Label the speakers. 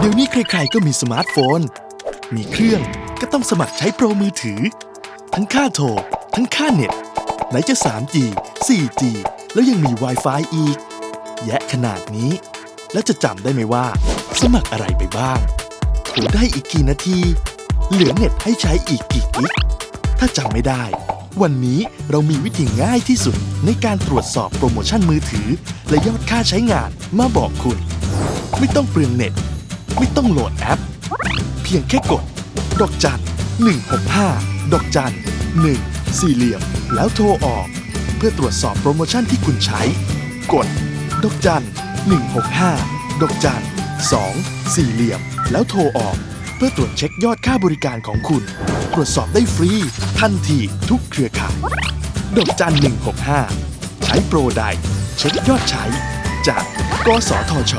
Speaker 1: เดี๋ยวนี้ใครๆก็มีสมาร์ทโฟน มีเครื่องก็ต้องสมัครใช้โปรมือถือ ทั้งค่าโทร ทั้งค่าเน็ต ไหนจะ 3G 4G แล้วยังมี Wi-Fi อีก แยะขนาดนี้ แล้วจะจำได้ไหมว่า สมัครอะไรไปบ้างโทรได้อีกกี่นาที เหลือเน็ตให้ใช้อีกกี่กิก ถ้าจำไม่ได้ วันนี้เรามีวิธีง่ายที่สุดในการตรวจสอบโปรโมชั่นมือถือ และยอดค่าใช้งานมาบอกคุณ ไม่ต้องเปลืองเน็ต ไม่ต้องโหลดแอป เพียงแค่กด ดอกจัน 165 ดอกจัน 1 สี่เหลี่ยม แล้วโทรออก เพื่อตรวจสอบโปรโมชั่นที่คุณใช้ กด ดอกจัน 165 ดอกจัน 2 สี่เหลี่ยม แล้วโทรออก เพื่อตรวจเช็คยอดค่าบริการของคุณ ตรวจสอบได้ฟรี ทันทีทุกเครือข่าย ดอกจัน 165 ใช้โปรใด เช็คยอดใช้ จากกสทช